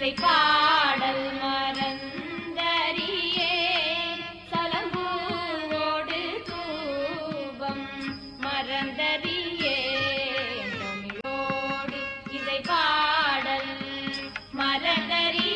இசை பாடல் மறந்தறியே. சலங்கூரோடு தூபம் மறந்தறியே. தமிழோடு இசை பாடல் மறந்தறியே